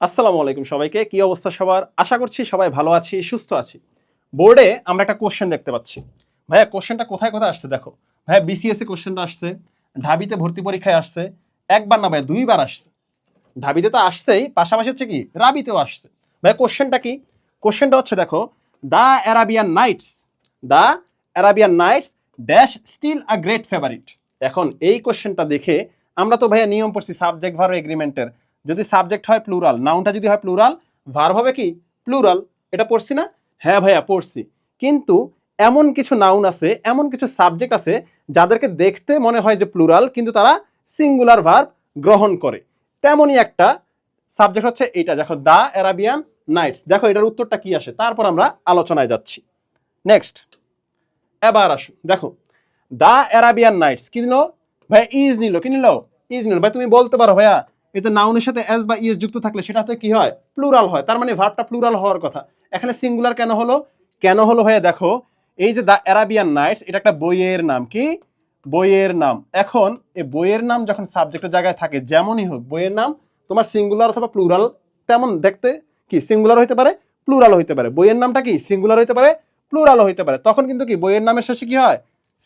আসসালামু আলাইকুম সবাইকে। কি অবস্থা সবার? আশা করছি সবাই ভালো আছি, সুস্থ আছি। বোর্ডে আমরা একটা কোশ্চেন দেখতে পাচ্ছি। ভাইয়া কোশ্চেনটা কোথায় কোথায় আসছে দেখো। ভাইয়া বিসিএস কোশ্চেনটা আসছে, ঢাবিতে ভর্তি পরীক্ষায় আসছে, একবার না ভাইয়া, দুইবার আসছে। ঢাবিতে তো আসছেই, পাশাপাশি হচ্ছে কি, রাবিতেও আসছে। ভাইয়া কোশ্চেনটা কি? কোশ্চেনটা হচ্ছে দেখো the Arabian Nights the Arabian Nights dash still a great favourite এখন এই কোশ্চেনটা দেখে আমরা তো ভাইয়া নিয়ম পড়ছি সাবজেক্ট ভার এগ্রিমেন্টের যদি সাবজেক্ট হয় প্লুরাল নাউনটা যদি হয় প্লুরাল ভার হবে কি? প্লুরাল এটা পড়ছি না? হ্যাঁ ভাইয়া, পড়ছি। কিন্তু এমন কিছু নাউন আছে, এমন কিছু সাবজেক্ট আছে যাদেরকে দেখতে মনে হয় যে প্লুরাল কিন্তু তারা সিঙ্গুলার ভার্ব গ্রহণ করে। তেমনই একটা সাবজেক্ট হচ্ছে এটা দেখো দ্য অ্যারাবিয়ান নাইটস দেখো, এটার উত্তরটা কি আসে? তারপর আমরা আলোচনায় যাচ্ছি। নেক্সট এবার আসো। দেখো দ্য অ্যারাবিয়ান নাইটস কি নিল? ভাই ইজ নিল। কি নিল? ইজ নিল। ভাই, তুমি বলতে পারো ভাইয়া এতে নাউনের সাথে এস বা ইএস যুক্ত থাকলে সেটাতে কি হয়? প্লুরাল হয়। তার মানে ভার্বটা প্লুরাল হওয়ার কথা। এখানে সিঙ্গুলার কেন হলো? কেন হলো ভাইয়া দেখো, এই যে দ্য অ্যারাবিয়ান নাইটস এটা একটা বইয়ের নাম কি? বইয়ের নাম। এখন এই বইয়ের নাম যখন সাবজেক্টের জায়গায় থাকে, যেমনই হোক, বইয়ের নাম, তোমার সিঙ্গুলার অথবা প্লুরাল তেমন দেখতে কি? সিঙ্গুলার হইতে পারে প্লুরাল হইতে পারে। বইয়ের নামটা কি? সিঙ্গুলার হইতে পারে প্লুরাল হইতে পারে। তখন কিন্তু কি? বইয়ের নামের শেষে কি হয়?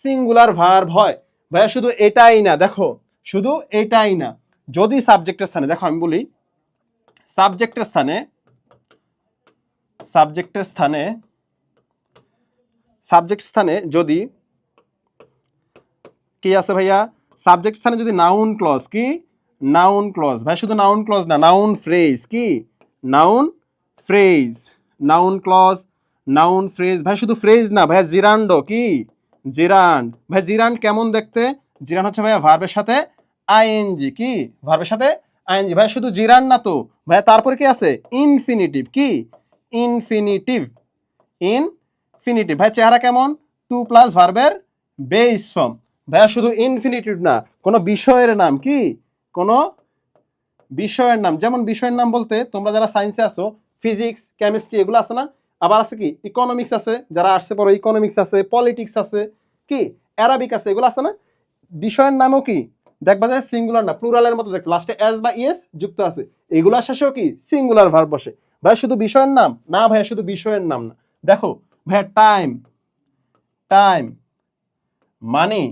সিঙ্গুলার ভার্ব হয়। ভাইয়া শুধু এটাই না, দেখো, শুধু এটাই না। যদি সাবজেক্টের স্থানে, দেখো আমি বলি, সাবজেক্টের স্থানে সাবজেক্টের স্থানে সাবজেক্ট স্থানে যদি, কি আছে ভাইয়া? সাবজেক্ট স্থানে যদি নাউন ক্লজ কি? নাউন ক্লজ ভাই, শুধু নাউন ক্লজ না নাউন ফ্রেজ কি? Noun phrase noun clause noun phrase ভাই, শুধু ফ্রেজ না, ভাইয়া জিরান্ডো কি? জিরান্ড। ভাই, জিরান্ড কেমন দেখতে? জিরান্ড হচ্ছে ভাইয়া ভার্বের সাথে আইএনজি কি? ভার্বের সাথে আইএনজি। ভাই, শুধু জিরান না তো? ভাই, তারপরে কি আছে? ইনফিনিটিভ কি? ইনফিনিটিভ। ইনফিনিটিভ। ভাই, চেহারা কেমন? টু প্লাস ভার্বের বেস ফর্ম। ভাইয়া, শুধু ইনফিনিটিভ না, কোনো বিষয়ের নাম কি? কোনো বিষয়ের নাম। যেমন বিষয়ের নাম বলতে তোমরা যারা সায়েন্সে আসো ফিজিক্স কেমিস্ট্রি এগুলো আছে না? আবার আছে কি? ইকোনমিক্স আছে, যারা আসছে পড়ো ইকোনমিক্স আছে পলিটিক্স আছে, কি? অ্যারাবিক আছে, এগুলো আছে না? বিষয়ের নামও কি? দেখবা যায় সিঙ্গুলার না প্লুরালের মতো দেখ। লাস্টে এস বা ইএস যুক্ত আছে। এগুলোর শেষেও কি? সিঙ্গুলার ভার্ব বসে। ভাই, শুধু বিষয়ের নাম? না ভাইয়া শুধু বিষয়ের নাম না। দেখো ভাইয়া time time money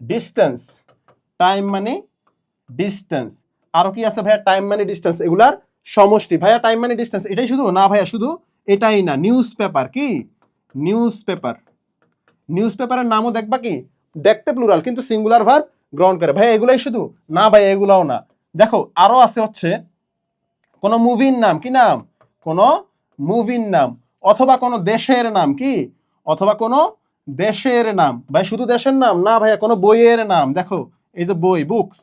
distance time মানে ডিস্টেন্স আরও কি আছে ভাইয়া? টাইম মানে ডিস্টেন্স এগুলার সমষ্টি। ভাইয়া টাইম মানে ডিস্টেন্স এটাই শুধু? না ভাইয়া, শুধু এটাই না। নিউজ পেপার কি? নিউজ পেপার নিউজ পেপারের নামও দেখবা কি? দেখতে প্লুরাল কিন্তু সিঙ্গুলার ভার্ব গ্রহণ করে। ভাই এগুলাই শুধু? না ভাই, এগুলাও না। দেখো আরও আছে হচ্ছে কোনো মুভির নাম, কি নাম? কোনো মুভির নাম, অথবা কোনো দেশের নাম, কি? অথবা কোনো দেশের নাম। ভাই, শুধু দেশের নাম? না ভাইয়া, কোনো বইয়ের নাম। দেখো, এই যে বই বুকস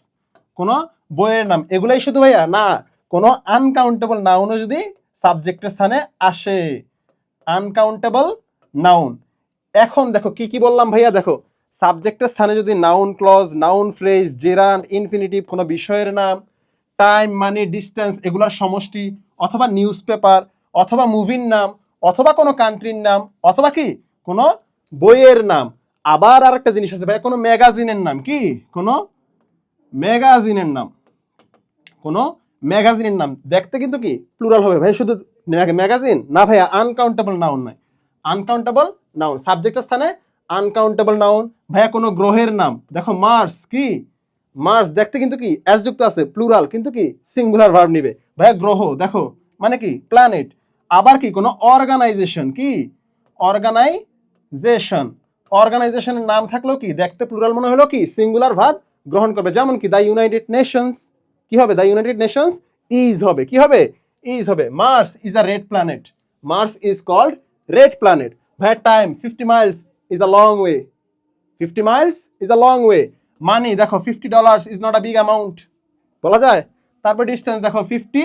কোনো বইয়ের নাম। এগুলাই শুধু ভাইয়া? না, কোনো আনকাউন্টেবল নাউনও যদি সাবজেক্টের স্থানে আসে। আনকাউন্টেবল নাউন এখন দেখো, কি কি বললাম ভাইয়া? দেখো সাবজেক্টের স্থানে যদি noun clause noun phrase gerund infinitive কোনো বিষয়ের নাম টাইম মানি ডিস্টেন্স এগুলোর সমষ্টি অথবা নিউজ পেপার অথবা মুভির নাম অথবা কোনো কান্ট্রির নাম অথবা কি? কোনো বইয়ের নাম। আবার আর একটা জিনিস আছে ভাই কোনো ম্যাগাজিনের নাম কি? কোনো ম্যাগাজিনের নাম। কোনো ম্যাগাজিনের নাম। দেখতে কিন্তু কি প্লুরাল হবে। ভাই শুধু ম্যাগাজিন না ভাইয়া আনকাউন্টেবল নাউন নয় আনকাউন্টেবল নাউন সাবজেক্টের স্থানে আনকাউন্টেবল নাউন ভাইয়া, কোনো গ্রহের নাম। দেখো মার্স কি? মার্স দেখতে কিন্তু কি? অ্যাস যুক্ত আছে প্লুরাল কিন্তু কি? সিঙ্গুলার ভার্ব নিবে। ভাইয়া, গ্রহ, দেখো মানে কি? প্ল্যানেট আবার কি? কোনো অর্গানাইজেশন কি? অর্গানাইজেশন অর্গানাইজেশনের নাম থাকলেও কি? দেখতে প্লুরাল মনে হলো কি? সিঙ্গুলার ভার্ব গ্রহণ করবে। যেমন কি? দ্য ইউনাইটেড নেশনস কি হবে? দ্য ইউনাইটেড নেশনস ইজ হবে। কি হবে? ইজ হবে। Mars is a red planet Mars is called red planet ভাইয়া time fifty miles is a long way fifty miles is a long way money দেখো fifty dollars is not a big amount বলা যায়? তারপর distance দেখো fifty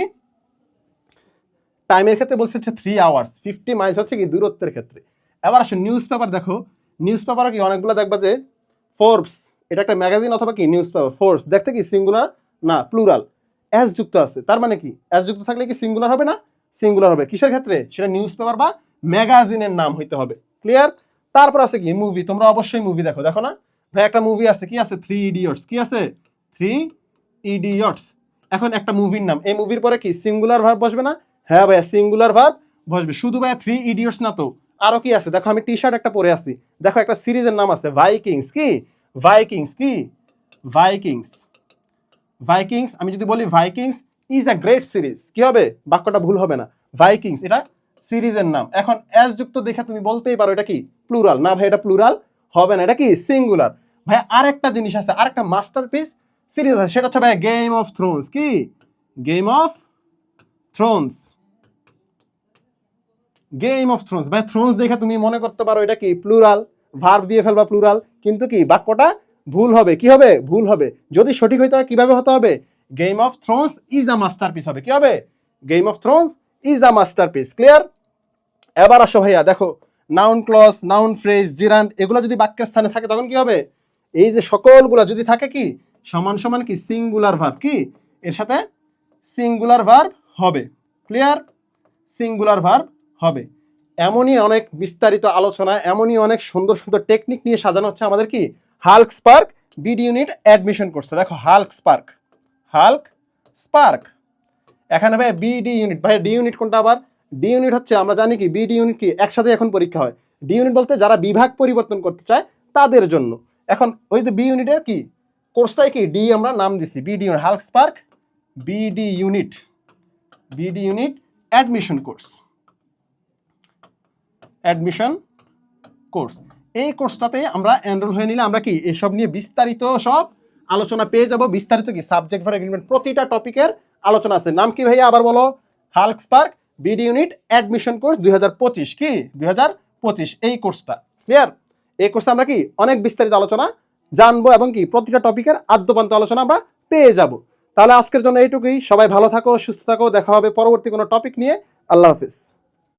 টাইমের ক্ষেত্রে বলছে হচ্ছে থ্রি আওয়ার্স ফিফটি মাইলস হচ্ছে কি দূরত্বের ক্ষেত্রে। এবার আসো নিউজ পেপার দেখো। নিউজ পেপারও কি অনেকগুলো দেখবা যে ফোর্বস এটা একটা ম্যাগাজিন অথবা কি নিউজ পেপার ফোর্স দেখতে কি সিঙ্গুলার না প্লুরাল অ্যাস যুক্ত আছে। তার মানে কি? অ্যাস যুক্ত থাকলে কি সিঙ্গুলার হবে না? সিঙ্গুলার হবে। কিসের ক্ষেত্রে? সেটা নিউজ পেপার বা ম্যাগাজিনের নাম হইতে হবে। ক্লিয়ার তারপর আছে কি? মুভি তোমরা অবশ্যই মুভি দেখো। দেখো না? ভাই, একটা মুভি আছে, কি আছে? থ্রি ইডিয়টস কি আছে? থ্রি ইডিয়টস এখন একটা মুভির নাম। এই মুভির পরে কি? সিঙ্গুলার ভার্ব বসবে না? হ্যাঁ ভাইয়া সিঙ্গুলার ভার্ব বসবে। শুধু ভাইয়া থ্রি ইডিয়টস না তো। আরও কি আছে? দেখো, আমি টি শার্ট একটা পরে আছি। দেখো, একটা সিরিজের নাম আছে ভাইকিংস কি? ভাইকিংস কি? ভাইকিংস ভাইকিংস আমি যদি বলি Vikings is a great series কি হবে? বাক্যটা ভুল হবে না। ভাইকিংস এটা সিরিজের নাম। এখন অ্যাজ যুক্ত দেখে তুমি বলতেই পারো এটা কি? প্লুরাল। না ভাই, এটা প্লুরাল হবে না, এটা কি? সিঙ্গুলার। ভাই, আরেকটা জিনিস আছে আর আরেকটা মাস্টারপিস সিরিজ আছে, সেটা হচ্ছে ভাই গেম অফ থ্রোনস কি? Game of Thrones Game of Thrones ভাই থ্রোনস দেখে তুমি মনে করতে পারো এটা কি? প্লুরাল। ভার্ব দিয়ে ফেলবা প্লুরাল। কিন্তু কি? বাক্যটা ভুল হবে। কি হবে? ভুল হবে। যদি সঠিক হইতে হয়, কীভাবে হতে হবে? Game of Thrones is a masterpiece হবে। কি হবে? Game of Thrones is a masterpiece clear এবার আসো ভাইয়া, দেখো noun clause noun phrase gerund এগুলো যদি বাক্যের স্থানে থাকে তখন কি হবে? এই যে সকলগুলো যদি থাকে কি? সমান সমান কি? সিঙ্গুলার ভার্ব কি? এর সাথে সিঙ্গুলার ভার্ব হবে। ক্লিয়ার সিঙ্গুলার ভার্ব হবে। এমনই অনেক বিস্তারিত আলোচনা, এমনই অনেক সুন্দর সুন্দর টেকনিক নিয়ে সাজানো হচ্ছে আমাদের কি? Hulk Spark BD unit admission করছে দেখো হাল্ক স্পার্ক হাল্ক স্পার্ক এখানে ভাই বিডি ইউনিট ভাই ডি ইউনিট কোনটা আবার? ডি ইউনিট হচ্ছে, আমরা জানি কি বিডি ইউনিট কি একসাথে এখন পরীক্ষা হয়। ডি ইউনিট বলতে যারা বিভাগ পরিবর্তন করতে চায়, তাদের জন্য। এখন ওই যে বি ইউনিটের কি? কোর্সটাই কি? ডি আমরা নাম দিছি। BD unit Hulk Spark BD unit BD unit admission course admission course এই কোর্সটাতে আমরা এনরোল হয়ে নিলে আমরা কি, এসব নিয়ে বিস্তারিত সব আলোচনা পেয়ে যাব। বিস্তারিত কি? সাবজেক্ট ফর এগ্রিমেন্ট প্রতিটা টপিকের আলোচনা আছে। নাম কি ভাইয়া? আবার বলো। Hulk Spark, BD unit, admission course দু হাজার পঁচিশ। কি? দু হাজার পঁচিশ। এই কোর্সটা। ক্লিয়ার? এই কোর্সে আমরা কি? অনেক বিস্তারিত আলোচনা জানব এবং কি? প্রতিটা টপিকের আদ্যপান্ত আলোচনা আমরা পেয়ে যাব। তাহলে আজকের জন্য এইটুকুই। সবাই ভালো থাকো, সুস্থ থাকো। দেখা হবে পরবর্তী কোনো টপিক নিয়ে। আল্লাহ হাফিজ।